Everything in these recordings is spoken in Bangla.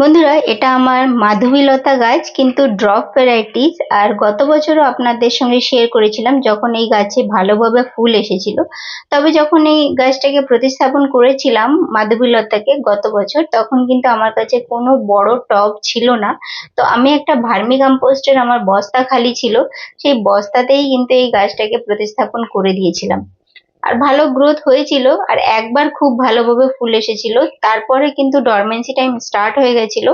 বন্ধুরা, এটা আমার মাধবীলতা গাছ, কিন্তু ড্রপ ভ্যারাইটিস, আর গত বছরও আপনাদের সঙ্গে শেয়ার করেছিলাম যখন এই গাছে ভালোভাবে ফুল এসেছিল। তবে যখন এই গাছটাকে প্রতিস্থাপন করেছিলাম মাধবীলতাকে গত বছর, তখন কিন্তু আমার কাছে কোনো বড় টব ছিল না। তো আমি একটা ভার্মি কম্পোস্টের আমার বস্তা খালি ছিল, সেই বস্তাতেই কিন্তু এই গাছটাকে প্রতিস্থাপন করে দিয়েছিলাম। আর ভালো গ্রোথ হয়েছিল, আর একবার খুব ভালোভাবে ফুল এসেছিল। তারপরে কিন্তু ডরমেন্সি টাইম স্টার্ট হয়ে গেছিল,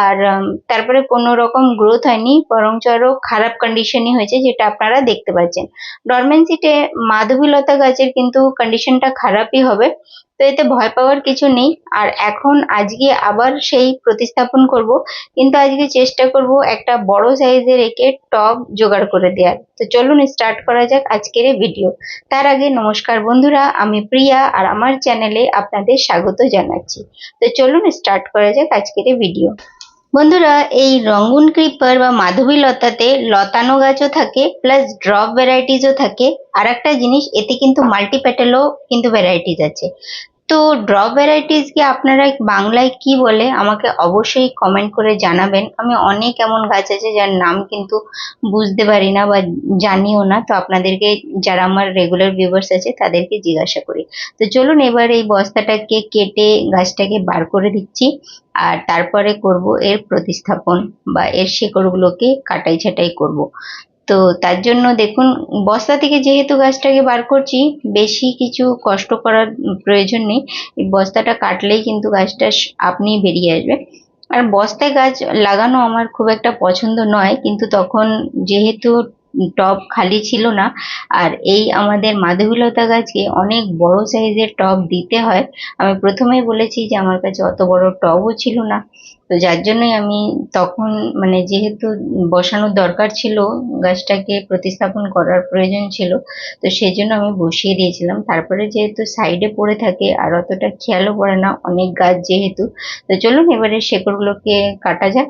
আর তারপরে কোনো রকম গ্রোথ হয়নি, বরঞ্চ আরও খারাপ কন্ডিশনই হয়েছে, যেটা আপনারা দেখতে পাচ্ছেন। ডরমেন্সিতে মাধবীলতা গাছের কিন্তু কন্ডিশনটা খারাপই হবে। তো এতে ভয় পাওয়ার কিছু নেই। আর এখন আজকে আবার সেই প্রতিস্থাপন করব। কিন্তু আজকে চেষ্টা করব একটা বড় সাইজের একে টব জোগাড় করে দেওয়ার তো চলুন স্টার্ট করা যাক আজকের এই ভিডিও তার আগে নমস্কার বন্ধুরা, আমি প্রিয়া আর আমার চ্যানেলে আপনাদের স্বাগত জানাচ্ছি। তো চলুন স্টার্ট করা যাক আজকের এই ভিডিও বন্ধুরা, এই রঙ্গুন ক্রিপার বা মাধবী লতাতে লতানো গাছও থাকে প্লাস ড্রপ ভ্যারাইটিসও থাকে। আর একটা জিনিস, এতে কিন্তু মাল্টিপ্যাটেলও কিন্তু ভ্যারাইটিস আছে। তো ড্র ভ্যারাইটিস কি আপনারা বাংলায় কি বলে আমাকে অবশ্যই কমেন্ট করে জানাবেন। আমি অনেক এমন গাছ আছে যার নাম কিন্তু বুঝতে পারি না বা জানিও না। তো আপনাদেরকে যারা আমার রেগুলার ভিউয়ার্স আছে তাদেরকে জিজ্ঞাসা করি। তো চলুন এবার এই বস্তাটাকে কেটে গাছটাকে বার করে দিচ্ছি আর তারপরে করব এর প্রতিস্থাপন বা এর শেকড়গুলোকে কাটাই ছাটাই করব। তো তার জন্য দেখুন, বস্তা থেকে যেহেতু গাছটাকে বার করছি, বেশি কিছু কষ্ট করার প্রয়োজন নেই। বস্তাটা কাটলেই কিন্তু গাছটা আপনি বেরিয়ে আসবে আর বস্তায় গাছ লাগানো আমার খুব একটা পছন্দ নয়, কিন্তু তখন যেহেতু টব খালি ছিল না। আর এই আমাদের মাধবীলতা গাছকে অনেক বড় সাইজের টব দিতে হয়। আমি প্রথমেই বলেছি যে আমার কাছে অত বড় টবও ছিল না। তো যার জন্যই আমি তখন মানে যেহেতু বসানোর দরকার ছিল, গাছটাকে প্রতিস্থাপন করার প্রয়োজন ছিল, তো সেই জন্য আমি বসিয়ে দিয়েছিলাম। তারপরে যেহেতু সাইডে পড়ে থাকে আর অতটা খেয়ালও পড়ে না, অনেক গাছ যেহেতু। তো চলুন এবারে শেকড়গুলোকে কাটা যাক।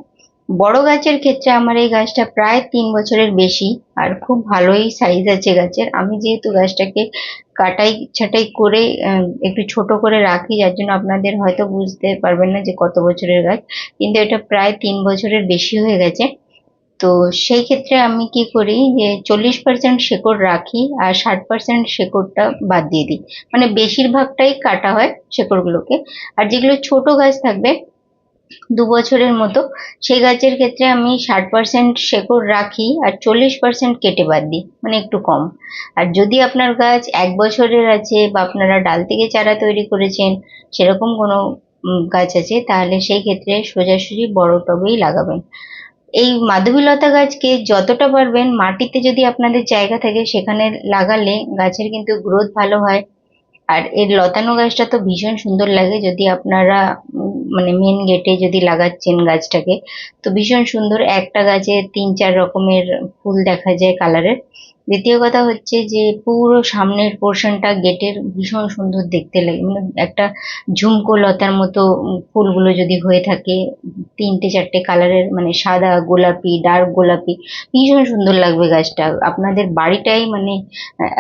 বড় গাছের ক্ষেত্রে আমার এই গাছটা প্রায় তিন বছরের বেশি, আর খুব ভালোই সাইজ আছে গাছের। আমি যেহেতু গাছটাকে কাটাই, ছাটাই করে একটু ছোট করে রাখি, যার জন্য আপনাদের হয়তো বুঝতে পারবেন না যে কত বছরের গাছ, কিন্তু এটা প্রায় তিন বছরের বেশি হয়ে গেছে। তো সেই ক্ষেত্রে আমি কি করি যে চল্লিশ পার্সেন্ট শেকড় রাখি, আর ষাট পার্সেন্ট শেকড়টা বাদ দিয়ে দিই। মানে বেশিরভাগটাই কাটা হয় শেকড়গুলোকে। আর যেগুলো ছোট গাছ থাকবে দু বছরের মতো। সেই গাছের ক্ষেত্রে আমি ষাট পার্সেন্ট শেকড় রাখি আর চল্লিশ পার্সেন্ট কেটে বাদ দিই মানে একটু কম। আর যদি আপনার গাছ এক বছরের আছে বা আপনারা ডাল থেকে চারা তৈরি করেছেন, সেরকম কোনো গাছ আছে, তাহলে সেই ক্ষেত্রে সোজাসুজি বড় টবেই লাগাবেন। এই মাধবীলতা গাছকে যতটা পারবেন মাটিতে যদি আপনাদের জায়গা থাকে, সেখানে লাগালে গাছের কিন্তু গ্রোথ ভালো হয়। আর এর লতানো গাছটা তো ভীষণ সুন্দর লাগে, যদি আপনারা মানে মেন গেটে যদি লাগাচ্ছেন গাছটাকে, তো ভীষণ সুন্দর। একটা গাছে তিন চার রকমের ফুল দেখা যায় কালারের দ্বিতীয় কথা হচ্ছে যে, পুরো সামনের পোর্শনটা গেটের ভীষণ সুন্দর দেখতে লাগে। মানে একটা ঝুমকো লতার মতো ফুলগুলো যদি হয়ে থাকে, তিনটে চারটে কালারের মানে সাদা, গোলাপি ডার্ক গোলাপি, ভীষণ সুন্দর লাগবে গাছটা। আপনাদের বাড়িটাই মানে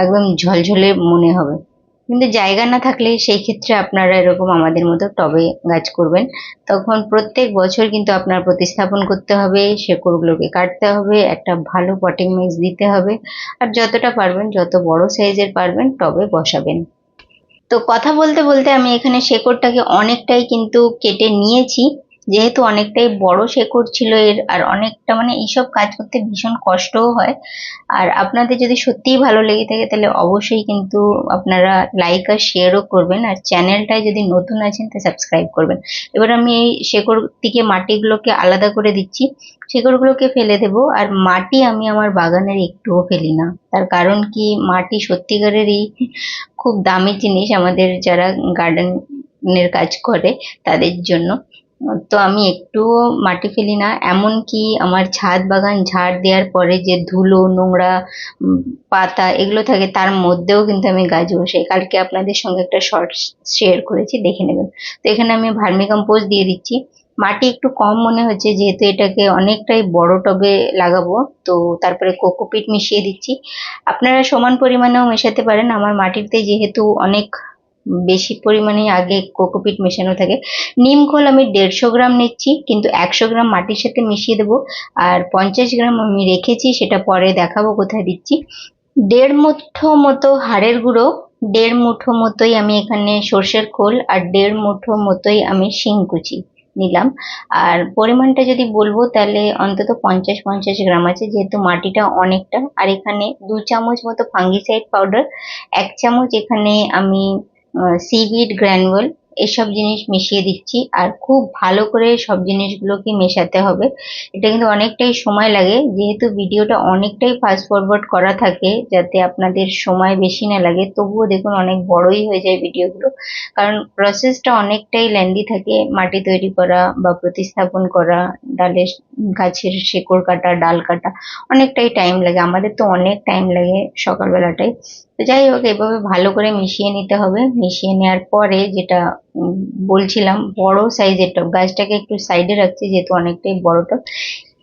একদম ঝলঝলে মনে হবে। কিন্তু জায়গা না থাকলে সেই ক্ষেত্রে আপনারা এরকম আমাদের মতো টবে গাছ করবেন। তখন প্রত্যেক বছর কিন্তু আপনার প্রতিস্থাপন করতে হবে, শেকড়গুলোকে কাটতে হবে, একটা ভালো পটিং মিক্স দিতে হবে। আর যতটা পারবেন, যত বড় সাইজের পারবেন, টবে বসাবেন। তো কথা বলতে বলতে আমি এখানে শেকড়টাকে অনেকটাই কিন্তু কেটে নিয়েছি। যেহেতু অনেকটাই বড় শেকড় ছিল এর, আর অনেকটা মানে এইসব কাজ করতে ভীষণ কষ্টও হয়। আর আপনাদের যদি সত্যিই ভালো লেগে থাকে, তাহলে অবশ্যই কিন্তু আপনারা লাইক আর শেয়ারও করবেন। আর চ্যানেলটায় যদি নতুন আছেন, তা সাবস্ক্রাইব করবেন। এবার আমি এই শেকড় থেকে মাটিগুলোকে আলাদা করে দিচ্ছি। শেকড়গুলোকে ফেলে দেবো। আর মাটি আমি আমার বাগানের একটুও ফেলি না। তার কারণ কি, মাটি সত্যিকারেরই খুব দামি জিনিস আমাদের যারা গার্ডেনের কাজ করে, তাদের জন্য। তো আমি একটুও মাটি ফেলি না। এমনকি আমার ছাদ বাগান ঝাড় দেওয়ার পরে যে ধুলো, নোংরা পাতা এগুলো থাকে, তার মধ্যেও কিন্তু আমি গাছ বসাই। কালকে আপনাদের সঙ্গে একটা শর্ট শেয়ার করেছি, দেখে নেবেন। তো এখানে আমি ভার্মি কম্পোস্ট দিয়ে দিচ্ছি। মাটি একটু কম মনে হচ্ছে, যেহেতু এটাকে অনেকটাই বড় টবে লাগাবো, তো তারপরে কোকোপিট মিশিয়ে দিচ্ছি। আপনারা সমান পরিমাণেও মেশাতে পারেন। আমার মাটিতে যেহেতু অনেক বেশি পরিমাণে আগে কোকোপিট মেশানো থাকে। নিম খোল আমি দেড়শো গ্রাম নিচ্ছি, কিন্তু একশো গ্রাম মাটির সাথে মিশিয়ে দেবো। আর পঞ্চাশ গ্রাম আমি রেখেছি, সেটা পরে দেখাবো কোথায় দিচ্ছি। দেড় মুঠো মতো হাড়ের গুঁড়ো, দেড় মুঠো মতোই আমি এখানে সর্ষের খোল, আর দেড় মুঠো মতোই আমি শিংকুচি নিলাম। আর পরিমাণটা যদি বলব, তাহলে অন্তত পঞ্চাশ পঞ্চাশ গ্রাম আছে, যেহেতু মাটিটা অনেকটা। আর এখানে দু চামচ মতো ফাঙ্গিসাইড পাউডার এক চামচ এখানে আমি সিভিড গ্র্যানুয়াল এসব জিনিস মিশিয়ে দিচ্ছি। আর খুব ভালো করে সব জিনিসগুলোকে মেশাতে হবে। এটা কিন্তু অনেকটাই সময় লাগে। যেহেতু ভিডিওটা অনেকটাই ফাস্ট ফরওয়ার্ড করা থাকে, যাতে আপনাদের সময় বেশি না লাগে, তবুও দেখুন অনেক বড়ই হয়ে যায় ভিডিওগুলো। কারণ প্রসেসটা অনেকটাই ল্যান্দি থাকে। মাটি তৈরি করা বা প্রতিস্থাপন করা, ডালের গাছের শেকড় কাটা, ডাল কাটা, অনেকটাই টাইম লাগে। আমাদের তো অনেক টাইম লাগে সকালবেলাটাই তো যাই হোক, এভাবে ভালো করে মিশিয়ে নিতে হবে। মিশিয়ে নেওয়ার পরে যেটা বলছিলাম, বড় সাইজের টব। গাছটাকে একটু সাইডে রাখছি, যেহেতু অনেকটাই বড় টব।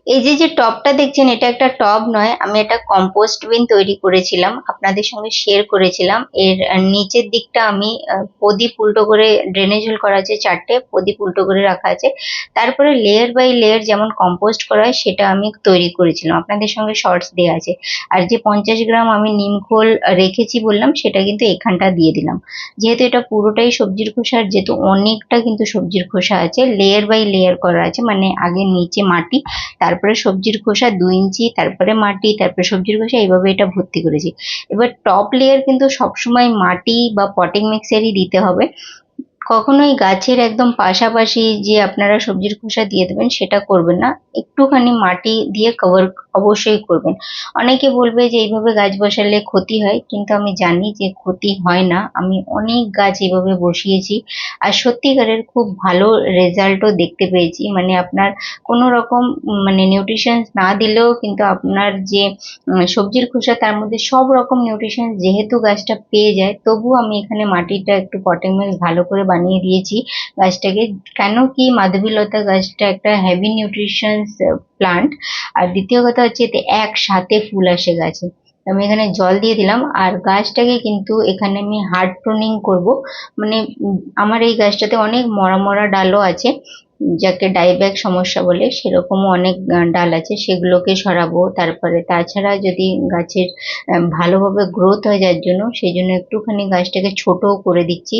এই যে যে টবটা দেখছেন, এটা একটা টব নয়, আমি এটা কম্পোস্ট বিন তৈরি করেছিলাম, আপনাদের সঙ্গে শেয়ার করেছিলাম। এর নিচের দিকটা আমি প্রদীপ উল্টো করে ড্রেনেজ হোল করা আছে, চারটে প্রদীপ উল্টো করে রাখা আছে। তারপরে লেয়ার বাই লেয়ার যেমন কম্পোস্ট করা হয়, সেটা আমি তৈরি করেছিলাম। আপনাদের সঙ্গে শর্টস দেওয়া আছে। আর যে পঞ্চাশ গ্রাম আমি নিমখোল রেখেছি বললাম, সেটা কিন্তু এখানটা দিয়ে দিলাম। যেহেতু এটা পুরোটাই সবজির খোসার যেহেতু অনেকটা কিন্তু সবজির খোসা আছে লেয়ার বাই লেয়ার করা আছে মানে আগে নিচে মাটি তার তারপরে সবজির খোসা দু ইঞ্চি, তারপরে মাটি, তারপরে সবজির খোসা, এইভাবে এটা ভর্তি করেছি। এবার টপ লেয়ার কিন্তু সবসময় মাটি বা পটিং মিক্সারই দিতে হবে। কখনোই গাছের একদম পাশাপাশি যে আপনারা সবজির খোসা দিয়ে দেবেন, সেটা করবেন না। একটুখানি মাটি দিয়ে কভার অবশ্যই করবেন। অনেকে বলবে যে, এইভাবে গাছ বসালে ক্ষতি হয়? কিন্তু আমি জানি যে, ক্ষতি হয় না। আমি অনেক গাছ এইভাবে বসিয়েছি আর সত্যিকারের খুব ভালো রেজাল্টও দেখতে পেয়েছি। মানে আপনার কোনো রকম মানে নিউট্রিশন না দিলেও কিন্তু আপনার যে সবজির খোসা, তার মধ্যে সব রকম নিউট্রিশন যেহেতু গাছটা পেয়ে যায় তবু আমি এখানে মাটিটা একটু পটিং মিক্স ভালো করে বানিয়ে দিয়েছি। গাছটাকে কেন কি মাধবীলতা গাছটা একটা হেভি নিউট্রিশন প্লান্ট আর দ্বিতীয় কথা হচ্ছে এতে একসাথে ফুল আসে গাছে। আমি এখানে জল দিয়ে দিলাম। আর গাছটাকে কিন্তু এখানে আমি হার্ড প্রুনিং করব। মানে আমার এই গাছটাতে অনেক মরা মরা ডালও আছে। যাকে ডাইব্যাক সমস্যা বলে সেরকমও অনেক ডাল আছে, সেগুলোকে সরাবো। তারপরে তাছাড়া যদি গাছের ভালোভাবে গ্রোথ হয় যার জন্য, সেই জন্য একটুখানি গাছটাকে ছোটও করে দিচ্ছি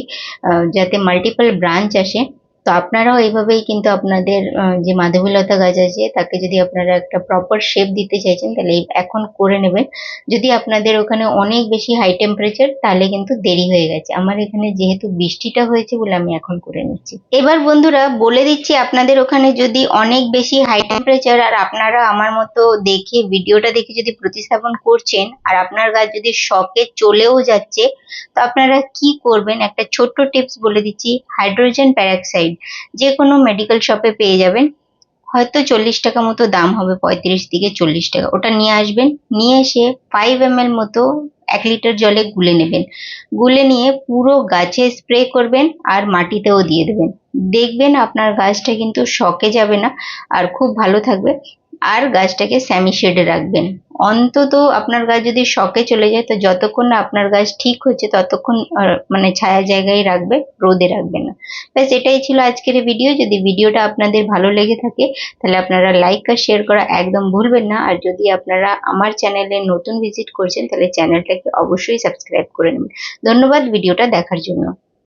যাতে মাল্টিপল ব্রাঞ্চ আসে। তো আপনারাও এইভাবেই কিন্তু আপনাদের যে মাধবীলতা গাছ আছে, তাকে যদি আপনারা একটা প্রপার শেপ দিতে চাইছেন, তাহলে এখন করে নেবেন। যদি আপনাদের ওখানে অনেক বেশি হাই টেম্পারেচার তাহলে কিন্তু দেরি হয়ে গেছে। আমার এখানে যেহেতু বৃষ্টিটা হয়েছে বলে আমি এখন করে নিচ্ছি। এবার বন্ধুরা, বলে দিচ্ছি আপনাদের ওখানে যদি অনেক বেশি হাই টেম্পারেচার আর আপনারা আমার মতো দেখে ভিডিওটা দেখে যদি প্রতিস্থাপন করছেন, আর আপনার গাছ যদি শখে চলেও যাচ্ছে, তো আপনারা কি করবেন? একটা ছোট্ট টিপস বলে দিচ্ছি। হাইড্রোজেন প্যারাক্সাইড যে কোনো মেডিকেল শপে পেয়ে যাবেন। হয়তো চল্লিশ টাকা মতো দাম হবে, পঁয়ত্রিশ থেকে চল্লিশ টাকা। ওটা নিয়ে আসবেন, নিয়ে এসে ফাইভ এম মতো এক লিটার জলে গুলে নেবেন। গুলে নিয়ে পুরো গাছে স্প্রে করবেন আর মাটিতেও দিয়ে দেবেন। দেখবেন আপনার গাছটা কিন্তু শকে যাবে না আর খুব ভালো থাকবে। আর গাছটাকে স্যামি শেডে রাখবেন। অন্তত আপনার গাছ যদি শকে চলে যায়, তো যতক্ষণ না আপনার গাছ ঠিক হচ্ছে, ততক্ষণ মানে ছায়া জায়গায় রাখবে, রোদে রাখবে না। ব্যাস, এটাই ছিল আজকের ভিডিও। যদি ভিডিওটা আপনাদের ভালো লেগে থাকে, তাহলে আপনারা লাইক আর শেয়ার করা একদম ভুলবেন না। আর যদি আপনারা আমার চ্যানেলে নতুন ভিজিট করছেন, তাহলে চ্যানেলটাকে অবশ্যই সাবস্ক্রাইব করে নেবেন। ধন্যবাদ ভিডিওটা দেখার জন্য।